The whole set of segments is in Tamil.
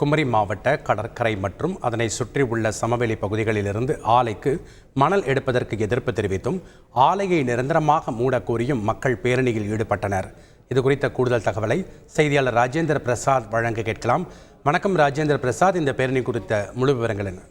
குமரி மாவட்ட கடற்கரை மற்றும் அதனை சுற்றியுள்ள சமவெளி பகுதிகளிலிருந்து ஆலைக்கு மணல் எடுப்பதற்கு எதிர்ப்பு தெரிவித்தும் ஆலையை நிரந்தரமாக மூடக்கோரியும் மக்கள் பேரணியில் ஈடுபட்டனர். இது குறித்த கூடுதல் தகவலை செய்தியாளர் ராஜேந்திர பிரசாத் வழங்க கேட்கலாம். வணக்கம் ராஜேந்திர பிரசாத் இந்த பேரணி குறித்த முழு விவரங்கள் என்ன?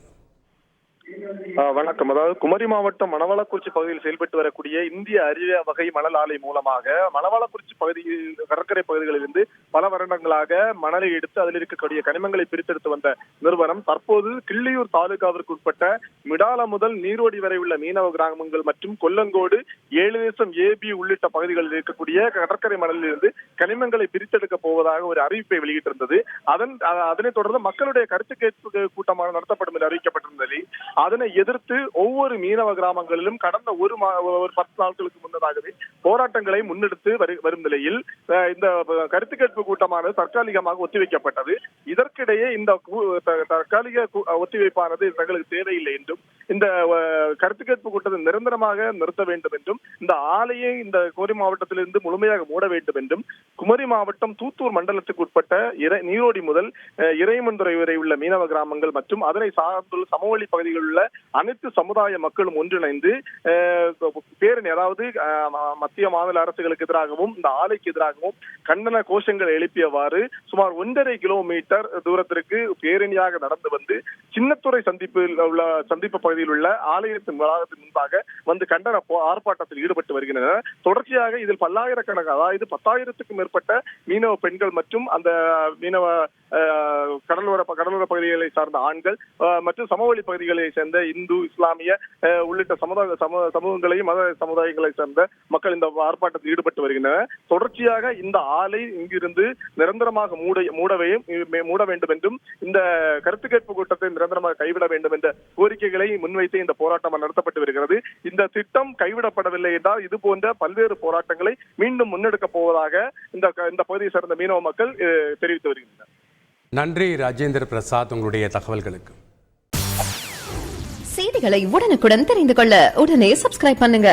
வணக்கம். அதாவது குமரி மாவட்டம் மணவாளக்குறிச்சி பகுதியில் செயல்பட்டு வரக்கூடிய இந்திய அரிய வகை மணல் ஆலை மூலமாக மணவாளக்குறிச்சி பகுதியில் கடற்கரை பகுதிகளிலிருந்து பல வருடங்களாக மணலை எடுத்து அதில் இருக்கக்கூடிய கனிமங்களை பிரித்தெடுத்து வந்த நிறுவனம் தற்போது கிள்ளியூர் தாலுகாவிற்கு உட்பட்ட மிடால முதல் நீரோடி வரை உள்ள மீனவ கிராமங்கள் மற்றும் கொல்லங்கோடு ஏழு தேசம் ஏபி உள்ளிட்ட பகுதிகளில் இருக்கக்கூடிய கடற்கரை மணலில் இருந்து கனிமங்களை பிரித்தெடுக்க போவதாக ஒரு அறிவிப்பை வெளியிட்டிருந்தது. அதன் அதனைத் தொடர்ந்து மக்களுடைய கருத்து கேட்பு கூட்டமாக நடத்தப்படும் என்று அறிவிக்கப்பட்டிருந்தது. அதனை எதிர்த்து ஒவ்வொரு மீனவ கிராமங்களிலும் கடந்த ஒரு மா- ஒரு பத்து நாட்களுக்கு முன்னதாகவே போராட்டங்களை முன்னெடுத்து வரு- வரும் நிலையில் இந்த கருத்து கேட்பு கூட்டமானது தற்காலிகமாக ஒத்திவைக்கப்பட்டது. இதற்கிடையே இந்த தற்காலிக ஒத்திவைப்பானது தங்களுக்கு தேவையில்லை என்றும் இந்த கருத்து கேட்பு கூட்டத்தை நிரந்தரமாக நிறுத்த வேண்டும் என்றும் இந்த ஆலையை இந்த குமரி மாவட்டத்திலிருந்து முழுமையாக மூட வேண்டும் என்றும் குமரி மாவட்டம் தூத்தூர் மண்டலத்துக்கு உட்பட்ட இறை நீரோடி முதல் அஹ், இறைமந்துறை வரை உள்ள மீனவ கிராமங்கள் மற்றும் அதனை சார்ந்துள்ள சமவெளி பகுதிகளில் உள்ள அனைத்து சமுதாய மக்களும் ஒன்றிணைந்து பேரணி அதாவது மத்திய மாநில அரசுகளுக்கு எதிராகவும் இந்த ஆலைக்கு எதிராகவும் கண்டன கோஷங்கள் எழுப்பியவாறு சுமார் ஒன்றரை கிலோமீட்டர் தூரத்திற்கு பேரணியாக நடந்து வந்து சின்னத்துறை சந்திப்பில் உள்ள சந்திப்பு பகுதியில் உள்ள ஆலயத்தின் வளாகத்தின் முன்பாக வந்து கண்டன போ- ஆர்ப்பாட்டத்தில் ஈடுபட்டு வருகின்றனர். தொடர்ச்சியாக இதில் பல்லாயிரக்கணக்கான அதாவது பத்தாயிரத்துக்கும் மேற்பட்ட மீனவ பெண்கள் மற்றும் அந்த மீனவ கடலோர கடலோர பகுதிகளை சார்ந்த ஆண்கள் மற்றும் சமவெளி பகுதிகளை சேர்ந்த இந்து இஸ்லாமிய உள்ளிட்ட சமுதாய சமூகங்களையும் மத சமுதாயங்களை சேர்ந்த மக்கள் இந்த ஆர்ப்பாட்டத்தில் ஈடுபட்டு வருகின்றனர். தொடர்ச்சியாக இந்த ஆலை இங்கிருந்து நிரந்தரமாக மூட மூடவையும் மூட வேண்டும் என்றும் இந்த கருத்து கேட்பு கூட்டத்தை நிரந்தரமாக கைவிட வேண்டும் என்ற கோரிக்கைகளை முன்வைத்து இந்த போராட்டம் நடத்தப்பட்டு வருகிறது. இந்த திட்டம் கைவிடப்படவில்லை என்றால் இது போன்ற பல்வேறு போராட்டங்களை மீண்டும் முன்னெடுக்கப் போவதாக இந்த இந்த பகுதியை சேர்ந்த மீனவ மக்கள் தெரிவித்து வருகின்றனர். நன்றி ராஜேந்திர பிரசாத் உங்களுடைய தகவல்களுக்கு. செய்திகளை உடனுக்குடன் தெரிந்து கொள்ள உடனே சப்ஸ்கிரைப் பண்ணுங்க.